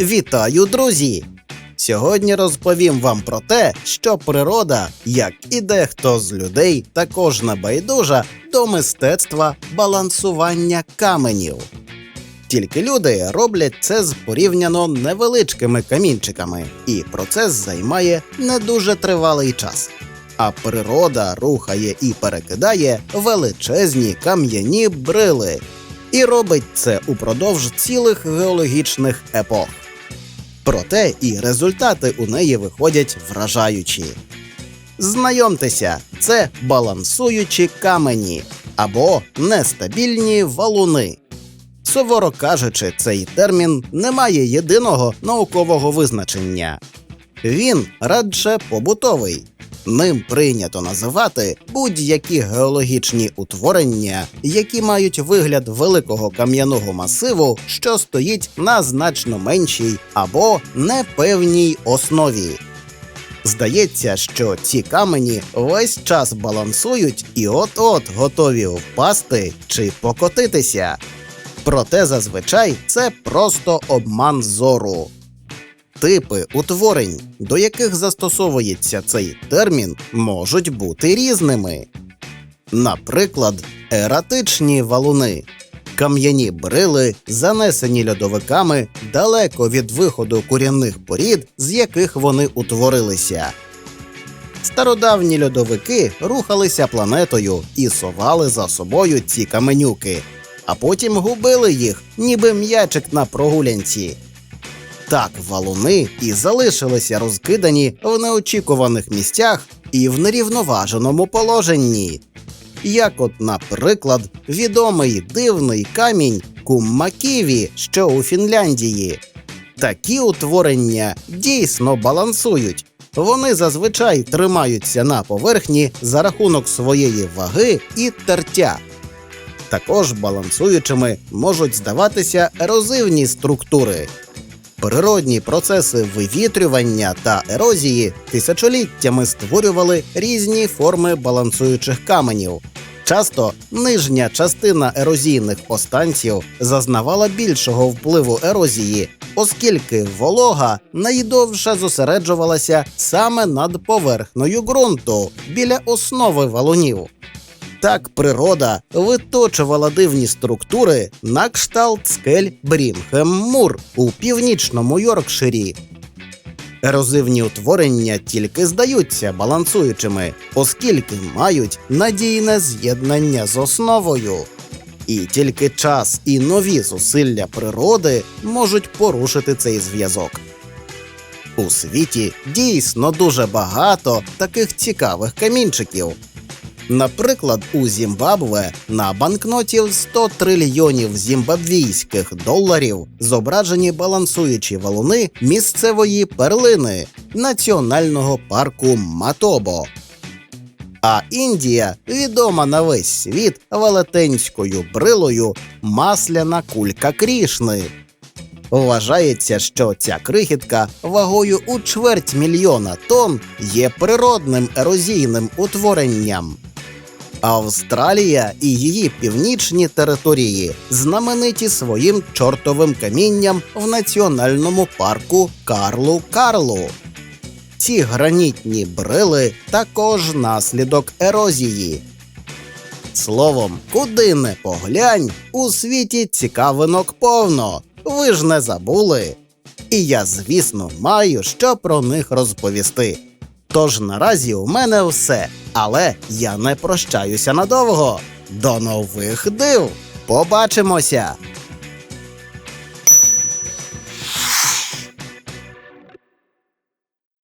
Вітаю, друзі! Сьогодні розповім вам про те, що природа, як і дехто з людей, також небайдужа до мистецтва балансування каменів. Тільки люди роблять це з порівняно невеличкими камінчиками, і процес займає не дуже тривалий час. А природа рухає і перекидає величезні кам'яні брили, і робить це упродовж цілих геологічних епох. Проте і результати у неї виходять вражаючі. Знайомтеся, це балансуючі камені або нестабільні валуни. Суворо кажучи, цей термін не має єдиного наукового визначення. Він радше побутовий. Ним прийнято називати будь-які геологічні утворення, які мають вигляд великого кам'яного масиву, що стоїть на значно меншій або непевній основі. Здається, що ці камені весь час балансують і от-от готові впасти чи покотитися. Проте зазвичай це просто обман зору. Типи утворень, до яких застосовується цей термін, можуть бути різними. Наприклад, ератичні валуни, кам'яні брили, занесені льодовиками далеко від виходу корінних порід, з яких вони утворилися. Стародавні льодовики рухалися планетою і совали за собою ці каменюки, а потім губили їх, ніби м'ячик на прогулянці. Так валуни і залишилися розкидані в неочікуваних місцях і в нерівноваженому положенні. Як, от, наприклад, відомий дивний камінь Куммаківі, що у Фінляндії. Такі утворення дійсно балансують. Вони зазвичай тримаються на поверхні за рахунок своєї ваги і тертя. Також балансуючими можуть здаватися ерозивні структури. Природні процеси вивітрювання та ерозії тисячоліттями створювали різні форми балансуючих каменів. Часто нижня частина ерозійних останців зазнавала більшого впливу ерозії, оскільки волога найдовше зосереджувалася саме над поверхнею ґрунту біля основи валунів. Так природа виточувала дивні структури на кшталт скель Брімхем-Мур у північному Йоркширі. Ерозивні утворення тільки здаються балансуючими, оскільки мають надійне з'єднання з основою. І тільки час і нові зусилля природи можуть порушити цей зв'язок. У світі дійсно дуже багато таких цікавих камінчиків. Наприклад, у Зімбабве на банкноті 100 трильйонів зімбабвійських доларів зображені балансуючі валуни місцевої перлини національного парку Матобо. А Індія відома на весь світ велетенською брилою масляна кулька Крішни. Вважається, що ця крихітка вагою у чверть мільйона тонн є природним ерозійним утворенням. Австралія і її північні території знамениті своїм чортовим камінням в національному парку Карлу Карлу. Ці гранітні брили також наслідок ерозії. Словом, куди не поглянь, у світі цікавинок повно. Ви ж не забули. І я, звісно, маю що про них розповісти. Тож наразі у мене все, але я не прощаюся надовго. До нових див! Побачимося!